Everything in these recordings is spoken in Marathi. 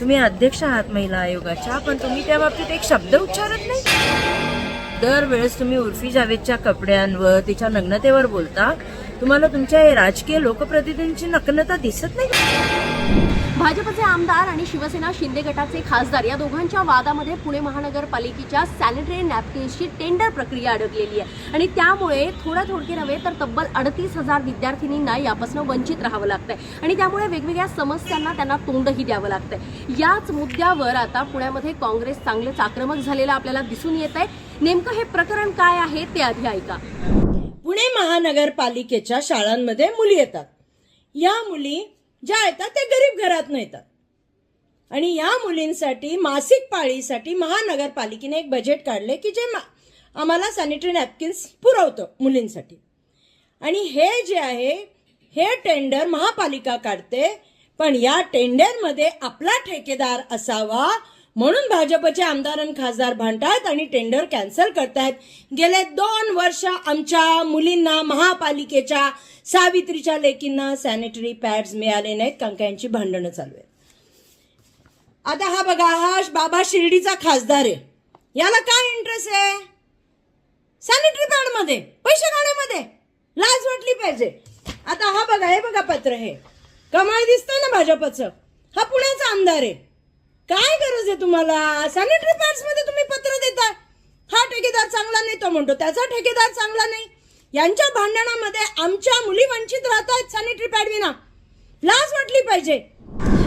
तुम्ही अध्यक्ष आहात महिला आयोगाच्या पण तुम्ही त्या बाबतीत एक शब्द उच्चारत नाही. दरवेळेस तुम्ही उर्फी जावेदच्या कपड्यांवर तिच्या नग्नतेवर बोलता. तुम्हाला तुमच्या राजकीय लोकप्रतिनिधींची नग्नता दिसत नाही? भाजपचे आमदार आणि शिवसेना शिंदे गटाचे खासदार या दोघांच्या वादामध्ये पुणे महानगरपालिकेच्या सॅनिटरी नॅपकिन्सची टेंडर प्रक्रिया अडकलेली आहे. आणि त्यामुळे थोड्या थोडके नव्हे तर तब्बल अडतीस हजार विद्यार्थिनींना यापासून वंचित राहावं लागतंय. आणि त्यामुळे वेगवेगळ्या समस्यांना त्यांना तोंडही द्यावं लागतंय. याच मुद्द्यावर आता पुण्यामध्ये काँग्रेस चांगलेच आक्रमक झालेलं आपल्याला दिसून येत आहे नेमकं हे प्रकरण काय आहे ते आधी ऐका. पुणे महानगरपालिकेच्या शाळांमध्ये मुली येतात. या मुली ज्या येतात त्या गरीब घरातनं येतात. आणि या मुलींसाठी मासिक पाळीसाठी महानगरपालिकेने एक बजेट काढले की जे मा- आम्हाला सॅनिटरी नॅपकिन्स पुरवतं मुलींसाठी. आणि हे जे आहे हे टेंडर महापालिका काढते पण या टेंडरमध्ये आपला ठेकेदार असावा म्हणून भाजपचे आमदार आणि खासदार भांडतात आणि टेंडर कॅन्सल करतायत. गेले दोन वर्ष आमच्या मुलींना महापालिकेच्या सावित्रीच्या लेकींना सॅनिटरी पॅड्स मिळाले नाहीत. कारण भांडणं चालू आहेत. आता हा बघा हा बाबा शिर्डीचा खासदार आहे. याला काय इंटरेस्ट आहे? सॅनिटरी पॅडमध्ये पैसे काढण्यामध्ये लाज वाटली पाहिजे. आता हा बघा हे बघा पत्र हे. कमाळ दिसतं ना भाजपचं. हा पुण्याचा आमदार आहे. काय गरज तुम्हाला. सॅनिटरी पॅड्समध्ये तुम्ही पत्र देता. हा ठेकेदार चांगला नाही तो म्हणतो. त्याचा ठेकेदार चांगला नाही. यांच्या भांडणामध्ये आमच्या मुली वंचित राहतात सॅनिटरी पॅड विना. लाज वाटली पाहिजे.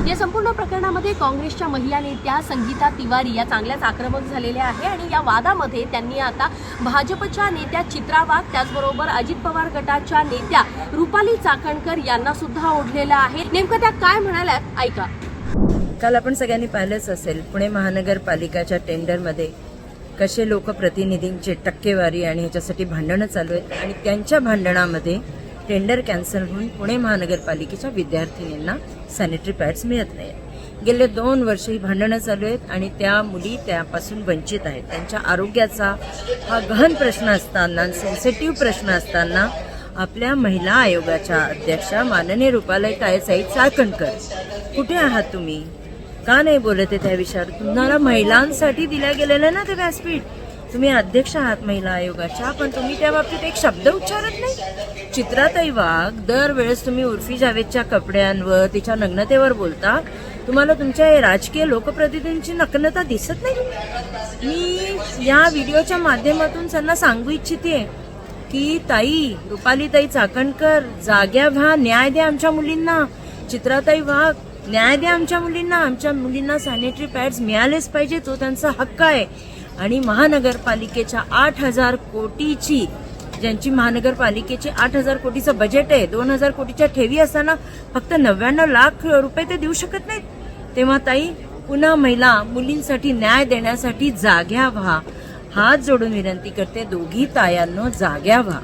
या संपूर्ण प्रकरणामध्ये काँग्रेसच्या महिला नेत्या संगीता तिवारी या चांगल्याच आक्रमक झालेल्या आहे आणि या वादामध्ये त्यांनी आता भाजपच्या नेत्या चित्रा वाघ त्याचबरोबर अजित पवार गटाच्या नेत्या रुपाली चाकणकर यांना सुद्धा ओढलेलं आहे. नेमकं त्या काय म्हणाल्यात? ऐका. काल आपण सगळ्यांनी पाहिलंच असेल पुणे महानगरपालिकाच्या टेंडरमध्ये कसे लोकप्रतिनिधींचे टक्केवारी आणि ह्याच्यासाठी भांडणं चालू आहेत आणि त्यांच्या भांडणामध्ये टेंडर कॅन्सल होऊन पुणे महानगरपालिकेच्या विद्यार्थिनींना सॅनिटरी पॅड्स मिळत नाही गेले दोन वर्ष ही भांडणं चालू आहेत आणि त्या मुली त्यापासून वंचित आहेत. त्यांच्या आरोग्याचा हा गहन प्रश्न असताना सेन्सिटिव्ह प्रश्न असताना आपल्या महिला आयोगाच्या अध्यक्षा माननीय रुपालाई तायसाई चाकणकर कुठे आहात तुम्ही? का नाही बोलत आहे त्या विषयावर? तुम्हाला महिलांसाठी दिल्या गेलेलं ना ते व्यासपीठ? तुम्ही अध्यक्ष आहात महिला आयोगाच्या पण तुम्ही त्या बाबतीत एक शब्द उच्चारत नाही. चित्राताई वाघ दरवेळेस तुम्ही उर्फी जावेदच्या कपड्यांवर तिच्या नग्नतेवर बोलता. तुम्हाला तुमच्या राजकीय लोकप्रतिनिधींची नग्नता दिसत नाही? मी या व्हिडिओच्या माध्यमातून त्यांना सांगू इच्छिते की ताई रुपाली ताई चाकणकर जाग्या व्हा न्याय द्या आमच्या मुलींना. चित्राताई वाघ न्याय द्या आमच्या मुलींना आमच्या मुलींना सॅनिटरी पॅड्स मिळालेच पाहिजे तो त्यांचा हक्क आहे. आणि महानगरपालिकेच्या आठ हजार कोटीची ज्यांची महानगरपालिकेची आठ हजार कोटीचं बजेट आहे दोन हजार कोटीच्या ठेवी असताना फक्त नव्याण्णव लाख रुपये ते देऊ शकत नाहीत. तेव्हा ताई पुन्हा महिला मुलींसाठी न्याय देण्यासाठी जाग्या व्हा. हात जोडून विनंती करते दोघी तायांनो जाग्या व्हा.